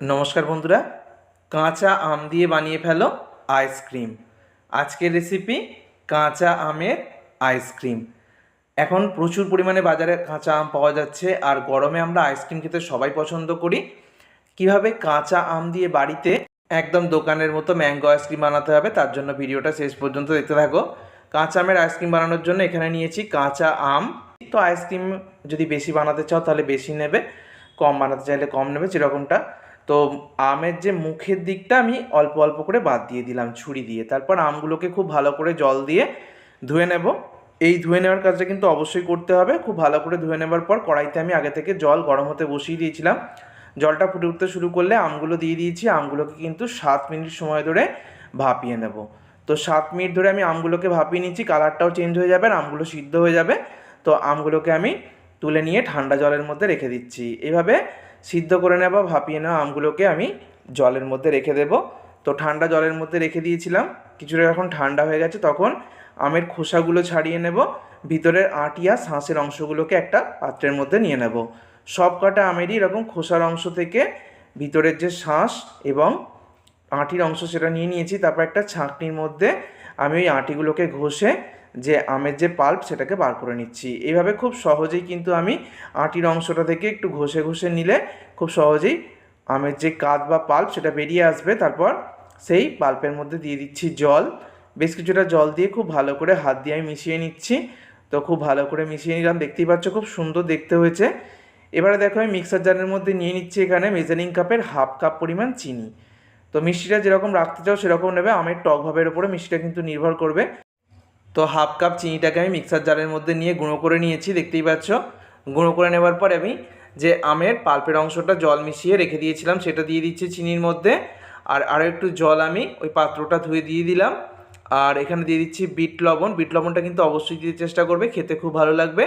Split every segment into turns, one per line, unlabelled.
নমস্কার বন্ধুরা, কাঁচা আম দিয়ে বানিয়ে ফেলো আইসক্রিম আজকের রেসিপি কাঁচা আমের আইসক্রিম এখন প্রচুর পরিমাণে বাজারে কাঁচা আম পাওয়া যাচ্ছে, আর গরমে আমরা আইসক্রিম খেতে সবাই পছন্দ করি। কীভাবে কাঁচা আম দিয়ে বাড়িতে একদম দোকানের মতো ম্যাঙ্গো আইসক্রিম বানাতে হবে, তার জন্য ভিডিওটা শেষ পর্যন্ত দেখতে থাকো। কাঁচা আমের আইসক্রিম বানানোর জন্য এখানে নিয়েছি কাঁচা আম। তো আইসক্রিম যদি বেশি বানাতে চাও তাহলে বেশি নেবে, কম বানাতে চাইলে কম নেবে যেরকমটা তো আমের যে মুখের দিকটা আমি অল্প অল্প করে বাদ দিয়ে দিলাম, ছুরি দিয়ে। তারপর আমগুলোকে খুব ভালো করে জল দিয়ে ধুয়ে নেব। এই ধুয়ে নেওয়ার কাজটা কিন্তু অবশ্যই করতে হবে। খুব ভালো করে ধুয়ে নেবার পর কড়াইতে আমি আগে থেকে জল গরম হতে বসিয়ে দিয়েছিলাম। জলটা ফুটে উঠতে শুরু করলে আমগুলো দিয়ে দিয়েছি। আমগুলোকে কিন্তু সাত মিনিট সময় ধরে ভাপিয়ে নেব। তো সাত মিনিট ধরে আমি আমগুলোকে ভাপিয়ে নিচ্ছি। কালারটাও চেঞ্জ হয়ে যাবে আর আমগুলো সিদ্ধ হয়ে যাবে। তো আমগুলোকে আমি তুলে নিয়ে ঠান্ডা জলের মধ্যে রেখে দিচ্ছি। এভাবে সিদ্ধ করে নেওয়া ভাপিয়ে নেওয়া আমগুলোকে আমি জলের মধ্যে রেখে দেব। তো ঠান্ডা জলের মধ্যে রেখে দিয়েছিলাম। কিছুটা যখন ঠান্ডা হয়ে গেছে তখন আমের খোসাগুলো ছাড়িয়ে নেব। ভিতরের আটিয়া শাঁসের অংশগুলোকে একটা পাত্রের মধ্যে নিয়ে নেব। সব কটা আমেরই এরকম খোসার অংশ থেকে ভিতরের যে শাঁস এবং আঁটির অংশ সেটা নিয়ে নিয়েছি। তারপর একটা ছাঁকনির মধ্যে আমি ওই আঁটিগুলোকে ঘষে যে আমের যে পাল্প সেটাকে বার করে নিচ্ছি। এইভাবে খুব সহজেই কিন্তু আমি আঁটির অংশটা থেকে একটু ঘষে ঘষে নিলে খুব সহজেই আমের যে কাঁধ বা পাল্প সেটা বেরিয়ে আসবে। তারপর সেই পাল্পের মধ্যে দিয়ে দিচ্ছি জল। বেশ কিছুটা জল দিয়ে খুব ভালো করে হাত দিয়ে আমি মিশিয়ে নিচ্ছি। তো খুব ভালো করে মিশিয়ে নিলাম। দেখতেই পাচ্ছ খুব সুন্দর দেখতে হয়েছে। এবারে দেখো আমি মিক্সার জারের মধ্যে নিয়ে নিচ্ছি এখানে মেজারিং কাপের হাফ কাপ পরিমাণ চিনি। তো মিষ্টিটা যেরকম রাখতে চাও সেরকম নেবে। আমের টক ভাবের ওপরে মিষ্টিটা কিন্তু নির্ভর করবে। তো হাফ কাপ চিনিটাকে আমি মিক্সার জারের মধ্যে নিয়ে গুঁড়ো করে নিয়েছি, দেখতেই পাচ্ছ? গুঁড়ো করে নেওয়ার পর আমি যে আমের পাল্পের অংশটা জল মিশিয়ে রেখে দিয়েছিলাম, সেটা দিয়ে দিচ্ছি চিনির মধ্যে। আর আরও একটু জল আমি ওই পাত্রটা ধুয়ে দিয়ে দিলাম। আর এখানে দিয়ে দিচ্ছি বিট লবণ। বিট লবণটা কিন্তু অবশ্যই দিতে চেষ্টা করবে, খেতে খুব ভালো লাগবে।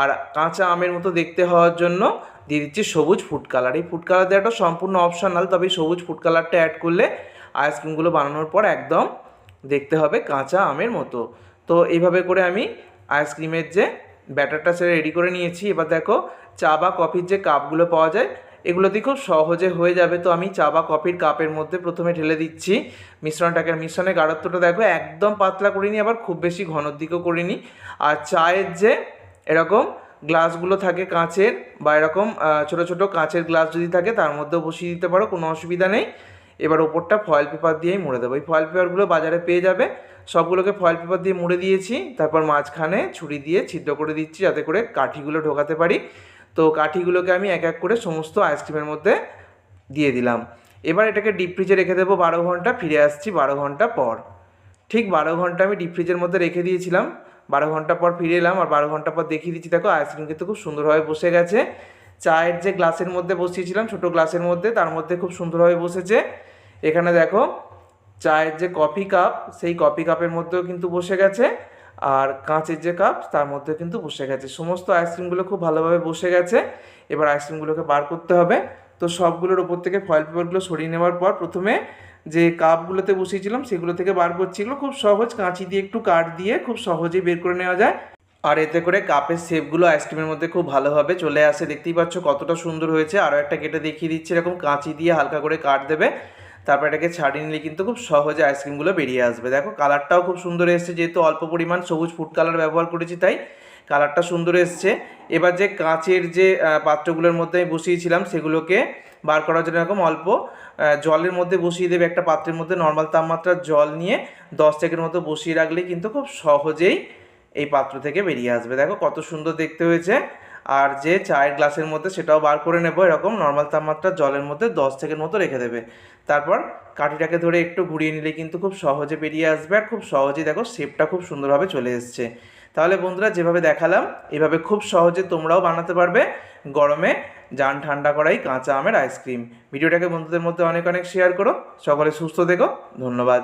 আর কাঁচা আমের মতো দেখতে হওয়ার জন্য দিয়ে দিচ্ছি সবুজ ফুড কালার। এই ফুড কালার দেওয়াটা সম্পূর্ণ অপশনাল, তবে সবুজ ফুড কালারটা অ্যাড করলে আইসক্রিমগুলো বানানোর পর একদম দেখতে হবে কাঁচা আমের মতো। তো এইভাবে করে আমি আইসক্রিমের যে ব্যাটারটা সেটা রেডি করে নিয়েছি। এবার দেখো, চা বা কফির যে কাপগুলো পাওয়া যায় এগুলোতে খুব সহজে হয়ে যাবে। তো আমি চা বা কফির কাপের মধ্যে প্রথমে ঢেলে দিচ্ছি। মিশ্রণটাকে, মিশ্রণের গাঢ়ত্বটা দেখো, একদম পাতলা করিনি, আবার খুব বেশি ঘনর দিকেও করিনি। আর চায়ের যে এরকম গ্লাসগুলো থাকে কাঁচের বা এরকম ছোটো ছোটো কাঁচের গ্লাস যদি থাকে, তার মধ্যেও বসিয়ে দিতে পারো, কোনো অসুবিধা নেই। এবার ওপরটা ফয়েল পেপার দিয়েই মুড়ে দেবো। এই ফয়েল পেপারগুলো বাজারে পেয়ে যাবে। সবগুলোকে ফয়েল পেপার দিয়ে মুড়ে দিয়েছি। তারপর মাঝখানে ছুরি দিয়ে ছিদ্র করে দিচ্ছি যাতে করে কাঠিগুলো ঢোকাতে পারি। তো কাঠিগুলোকে আমি এক এক করে সমস্ত আইসক্রিমের মধ্যে দিয়ে দিলাম। এবার এটাকে ডিপ ফ্রিজে রেখে দেবো বারো ঘণ্টা। ফিরে আসছি বারো ঘণ্টা পর। ঠিক বারো ঘণ্টা আমি ডিপ ফ্রিজের মধ্যে রেখে দিয়েছিলাম। বারো ঘণ্টা পর ফিরে এলাম আর বারো ঘণ্টা পর দেখিয়ে দিচ্ছি, দেখো আইসক্রিম কিন্তু খুব সুন্দরভাবে বসে গেছে। চায়ের যে গ্লাসের মধ্যে বসিয়েছিলাম, ছোটো গ্লাসের মধ্যে, তার মধ্যে খুব সুন্দরভাবে বসেছে। এখানে দেখো, চায়ের যে কফি কাপ, সেই কফি কাপের মধ্যেও কিন্তু বসে গেছে। আর কাঁচের যে কাপ, তার মধ্যে কিন্তু বসে গেছে। সমস্ত আইসক্রিমগুলো খুব ভালোভাবে বসে গেছে। এবার আইসক্রিমগুলোকে বার করতে হবে। তো সবগুলোর ওপর থেকে ফয়েল পেপারগুলো সরিয়ে নেওয়ার পর প্রথমে যে কাপগুলোতে বসিয়েছিলাম, সেগুলো থেকে বার করছি। এগুলো খুব সহজ, কাঁচি দিয়ে একটু কাট দিয়ে খুব সহজেই বের করে নেওয়া যায়। আর এতে করে কাপের শেপগুলো আইসক্রিমের মধ্যে খুব ভালোভাবে চলে আসে। দেখতেই পাচ্ছ কতটা সুন্দর হয়েছে। আরও একটা কেটে দেখিয়ে দিচ্ছি। এরকম কাঁচি দিয়ে হালকা করে কাট দেবে। তারপর এটাকে ছাড়িয়ে নিলে কিন্তু খুব সহজে আইসক্রিমগুলো বেরিয়ে আসবে। দেখো কালারটাও খুব সুন্দর এসছে, যেহেতু অল্প পরিমাণ সবুজ ফুড কালার ব্যবহার করেছি তাই কালারটা সুন্দর এসছে। এবার যে কাঁচের যে পাত্রগুলোর মধ্যে আমি বসিয়েছিলাম সেগুলোকে বার করার জন্য এরকম অল্প জলের মধ্যে বসিয়ে দেবে একটা পাত্রের মধ্যে নর্মাল তাপমাত্রার জল নিয়ে দশ সেকেন্ড মতো বসিয়ে রাখলেই কিন্তু খুব সহজেই এই পাত্র থেকে বেরিয়ে আসবে। দেখো কত সুন্দর দেখতে হয়েছে। আর যে চায়ের গ্লাসের মধ্যে সেটাও বার করে নেব, এরকম নর্মাল তাপমাত্রা জলের মধ্যে দশ সেকেন্ড মতো রেখে দেবে। তারপর কাঠিটাকে ধরে একটু ঘুরিয়ে নিলে কিন্তু খুব সহজে বেরিয়ে আসবে আর খুব সহজেই দেখো শেপটা খুব সুন্দরভাবে চলে এসছে। তাহলে বন্ধুরা যেভাবে দেখালাম, এভাবে খুব সহজে তোমরাও বানাতে পারবে গরমে যান ঠান্ডা করাই কাঁচা আমের আইসক্রিম ভিডিওটাকে বন্ধুদের মধ্যে অনেক অনেক শেয়ার করো। সকলে সুস্থ দেখো ধন্যবাদ।